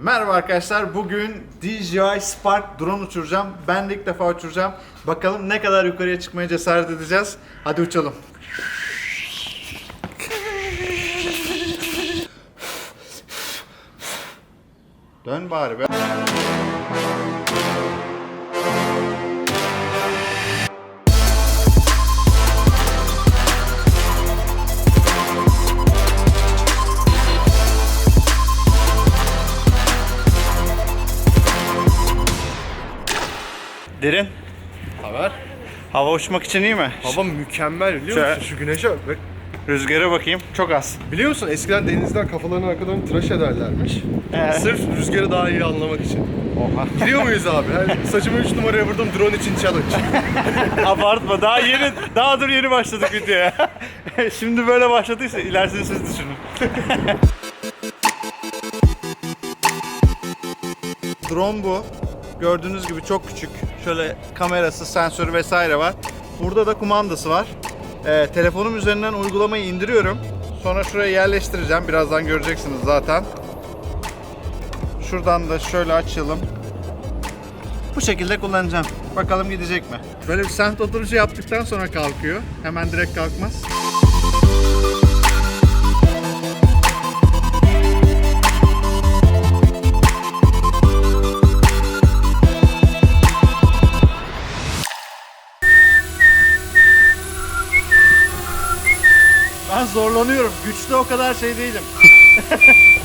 Merhaba arkadaşlar. Bugün DJI Spark drone uçuracağım. Ben de ilk defa uçuracağım. Bakalım ne kadar yukarıya çıkmaya cesaret edeceğiz. Hadi uçalım. Dön bari be. Derin. Haber? Hava uçmak için iyi mi? Hava mükemmel biliyor Şöyle- musun? Şu güneşe bak. Rüzgara bakayım. Çok az. Biliyor musun eskiden denizden kafalarını arkadan tıraş ederlermiş. Ee? Sırf rüzgarı daha iyi anlamak için. Oha. Gidiyor muyuz abi? Yani saçımı 3 numaraya vurdum drone için challenge. Abartma. Daha yeni, daha dur yeni başladık videoya. Şimdi böyle başladıysa ilerisini siz düşünün. Drone bu. Gördüğünüz gibi çok küçük. Şöyle kamerası, sensörü vesaire var. Burada da kumandası var. Ee, telefonum üzerinden uygulamayı indiriyorum. Sonra şuraya yerleştireceğim. Birazdan göreceksiniz zaten. Şuradan da şöyle açalım. Bu şekilde kullanacağım. Bakalım gidecek mi? Böyle bir semt oturuşu yaptıktan sonra kalkıyor. Hemen direkt kalkmaz. Ben zorlanıyorum. Güçlü o kadar şey değilim.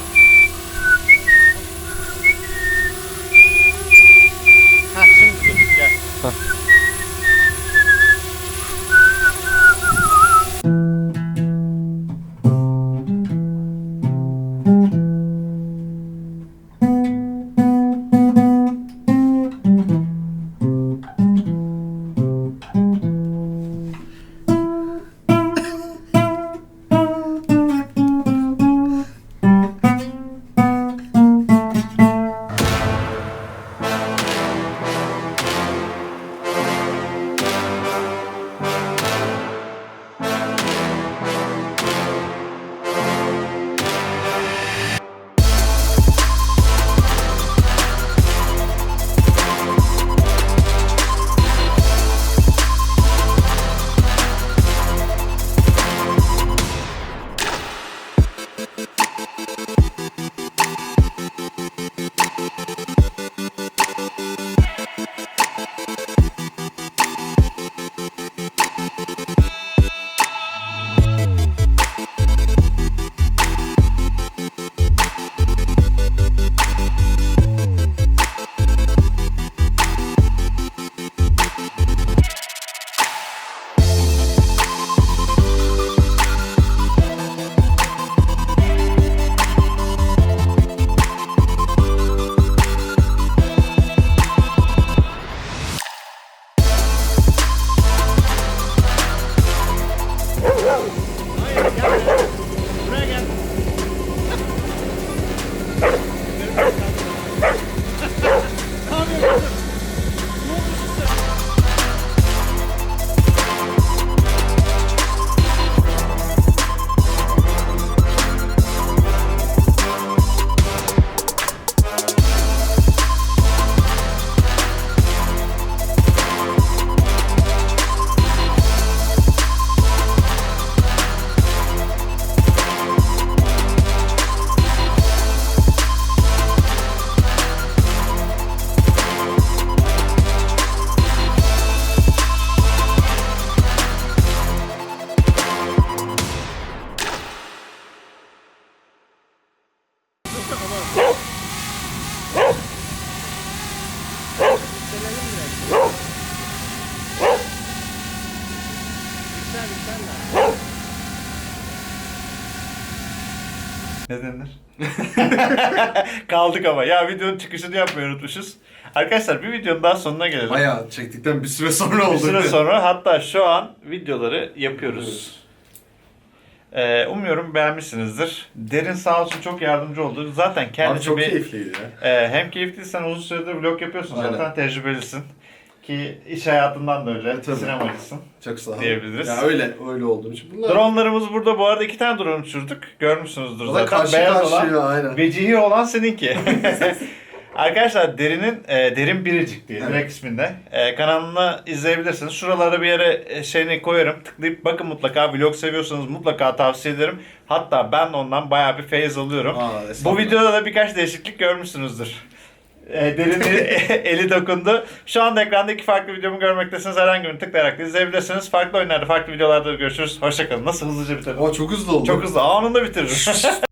Ne denir? Kaldık ama. Ya videonun çıkışını yapmayı unutmuşuz. Arkadaşlar bir videonun daha sonuna gelelim. Bayağı çektikten bir süre sonra oldu. Bir süre sonra hatta şu an videoları yapıyoruz. Ee, umuyorum beğenmişsinizdir. Derin sağ olsun çok yardımcı oldu. Zaten kendisi Abi çok bir, keyifliydi ya. e, hem keyifli sen uzun süredir vlog yapıyorsun Aynen. zaten tecrübelisin. Ki iş hayatından da öyle. Tabii. Sinemacısın. Çok sağ ol. Diyebiliriz. Ya öyle, öyle olduğum için. Bunlar Dronlarımız burada bu arada iki tane drone uçurduk. Görmüşsünüzdür da zaten. karşı Beyaz karşıya, olan, aynen. vecihi olan seninki. Arkadaşlar Derin'in e, Derin Biricik diye Evet. direkt isminde. E, kanalını izleyebilirsiniz. Şuralara bir yere e, şeyini koyarım. Tıklayıp bakın mutlaka. Vlog seviyorsanız mutlaka tavsiye ederim. Hatta ben ondan bayağı bir feyiz alıyorum. Aa, Bu estağfurullah. videoda da birkaç değişiklik görmüşsünüzdür. E, derin eli, dokundu. Şu anda ekranda iki farklı videomu görmektesiniz. Herhangi birini tıklayarak da izleyebilirsiniz. Farklı oyunlarda, farklı videolarda görüşürüz. Hoşçakalın. Nasıl hızlıca bitirdim? Aa, çok hızlı oldu. Çok hızlı. Anında bitiririm.